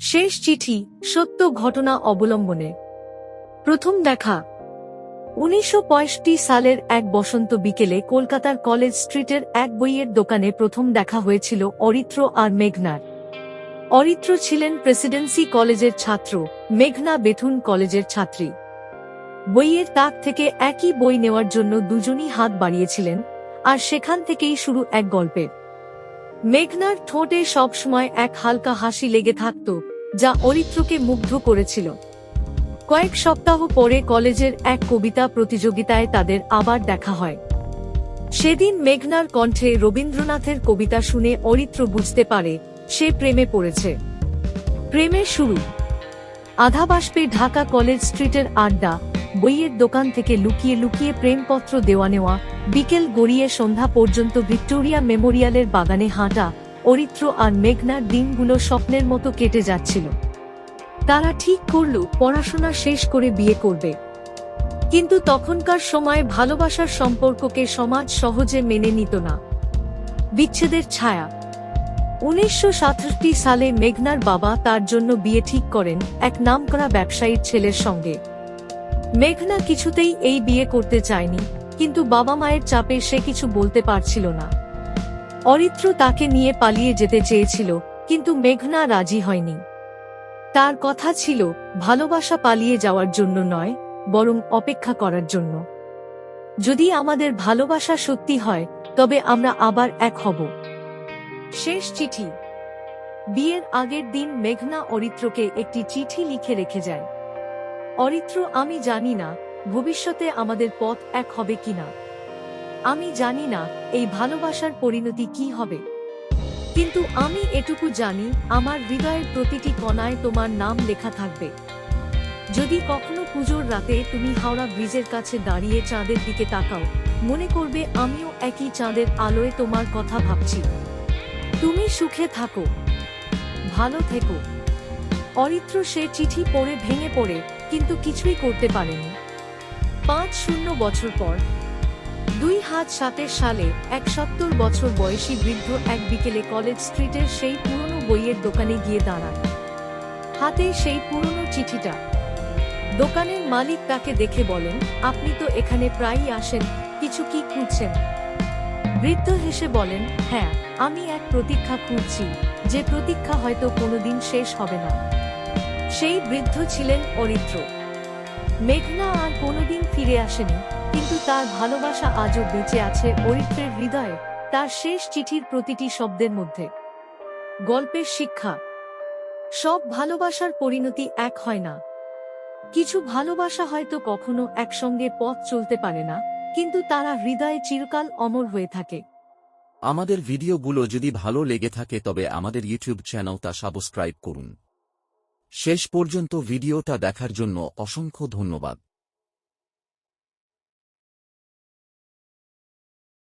শেষ চিঠি সত্য ঘটনা অবলম্বনে। প্রথম দেখা। উনিশশো সালের এক বসন্ত বিকেলে কলকাতার কলেজ স্ট্রিটের এক বইয়ের দোকানে প্রথম দেখা হয়েছিল অরিত্র আর মেঘনার। অরিত্র ছিলেন প্রেসিডেন্সি কলেজের ছাত্র, মেঘনা বেথুন কলেজের ছাত্রী। বইয়ের তাক থেকে একই বই নেওয়ার জন্য দুজনই হাত বাড়িয়েছিলেন, আর সেখান থেকেই শুরু এক গল্পের। মেঘনার ঠোঁটে সবসময় এক হালকা হাসি লেগে থাকত যা অরিত্রকে মুগ্ধ করেছিল। কয়েক সপ্তাহ পরে কলেজের এক কবিতা প্রতিযোগিতায় তাদের আবার দেখা হয়। সেদিন মেঘনার কণ্ঠে রবীন্দ্রনাথের কবিতা শুনে অরিত্র বুঝতে পারে, সে প্রেমে পড়েছে। প্রেমের শুরু। আধাবাষ্পে ঢাকা কলেজ স্ট্রিটের আড্ডা, বইয়ের দোকান থেকে লুকিয়ে লুকিয়ে প্রেমপত্র দেওয়া নেওয়া, বিকেল গড়িয়ে সন্ধ্যা পর্যন্ত ভিক্টোরিয়া মেমোরিয়ালের বাগানে হাঁটা অরিত্র আর মেঘনার দিনগুলো স্বপ্নের মতো কেটে যাচ্ছিল। তারা ঠিক করল, পড়াশোনা শেষ করে বিয়ে করবে। কিন্তু তখনকার সময় ভালোবাসার সম্পর্ককে সমাজ সহজে মেনে নিত না। বিচ্ছেদের ছায়া। উনিশশো সাতষট্টি সালে মেঘনার বাবা তার জন্য বিয়ে ঠিক করেন এক নামকরা ব্যবসায়ীর ছেলের সঙ্গে। মেঘনা কিছুতেই এই বিয়ে করতে চায়নি, কিন্তু বাবা মায়ের চাপে সে কিছু বলতে পারছিল না। অরিত্র তাকে নিয়ে পালিয়ে যেতে চেয়েছিল, কিন্তু মেঘনা রাজি হয়নি। তার কথা ছিল, ভালোবাসা পালিয়ে যাওয়ার জন্য নয়, বরং অপেক্ষা করার জন্য। যদি আমাদের ভালোবাসা সত্যি হয়, তবে আমরা আবার এক হব। শেষ চিঠি। বিয়ের আগের দিন মেঘনা অরিত্রকে একটি চিঠি লিখে রেখে যায়। অরিত্র, আমি জানি না, ভবিষ্যতে আমাদের পথ এক হবে কিনা। আমি জানি না এই ভালোবাসার পরিণতি কি হবে। কিন্তু আমি এটুকু জানি, আমার হৃদয়ের প্রতিটি কণায় তোমার নাম লেখা থাকবে। যদি কখনো পুজোর রাতে তুমি হাওড়া ব্রিজের কাছে দাঁড়িয়ে চাঁদের দিকে তাকাও, মনে করবে আমিও একই চাঁদের আলোয় তোমার কথা ভাবছি। তুমি সুখে থাকো। ভালো থেকো। অরিত্র সে চিঠি পড়ে ভেঙে পড়ে, কিন্তু কিছুই করতে পারেনি। পাঁচ শূন্য বছর পর দুই হাত সাতের সালে এক সত্তর বছর বয়সী বৃদ্ধ এক বিকেলে কলেজ স্ট্রিটের সেই পুরনো বইয়ের দোকানে গিয়ে দাঁড়ান। হাতে সেই পুরনো চিঠিটা। দোকানের মালিক তাকে দেখে বলেন, আপনি তো এখানে প্রায়ই আসেন, কিছু কি খুঁজছেন? বৃদ্ধ হেসে বলেন হ্যাঁ আমি এক প্রতীক্ষা খুঁজছি, যে প্রতীক্ষা হয়তো কোনোদিন শেষ হবে না। সেই বৃদ্ধ ছিলেন অরিত্র। মেঘনা আর কোনোদিন ফিরে আসেনি, কিন্তু তার ভালোবাসা আজও বেঁচে আছে অরিত্রের হৃদয়ে, তার শেষ চিঠির প্রতিটি শব্দের মধ্যে। গল্পের শিক্ষা। সব ভালোবাসার পরিণতি এক হয় না। কিছু ভালোবাসা হয়তো কখনো একসঙ্গে পথ চলতে পারে না, কিন্তু তারা হৃদয়ে চিরকাল অমর হয়ে থাকে। আমাদের ভিডিওগুলো যদি ভালো লেগে থাকে তবে আমাদের ইউটিউব চ্যানেল চ্যানেলটা সাবস্ক্রাইব করুন। শেষ পর্যন্ত ভিডিওটা দেখার জন্য অসংখ্য ধন্যবাদ।